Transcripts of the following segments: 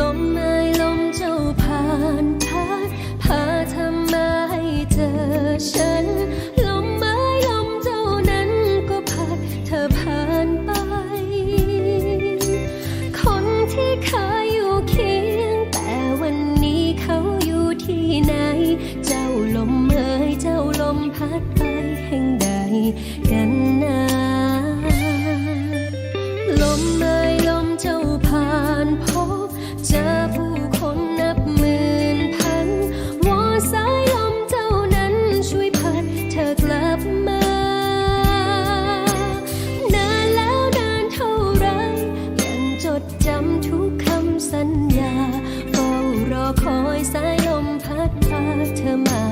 ลมเอยลมเจ้าผ่านท after my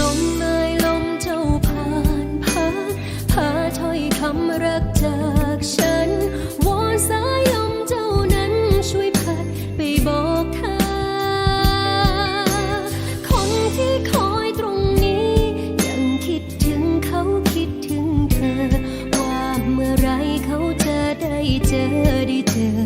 ลมเอ่ยลมเจ้าผ่านพัดพาถ้อยคำรักจากฉัน วอนสายลมเจ้านั้นช่วยพัดไปบอกเธอ คนที่คอยตรงนี้ ยังคิดถึงเขาคิดถึงเธอ ว่าเมื่อไรเขาจะได้เจอได้เจอ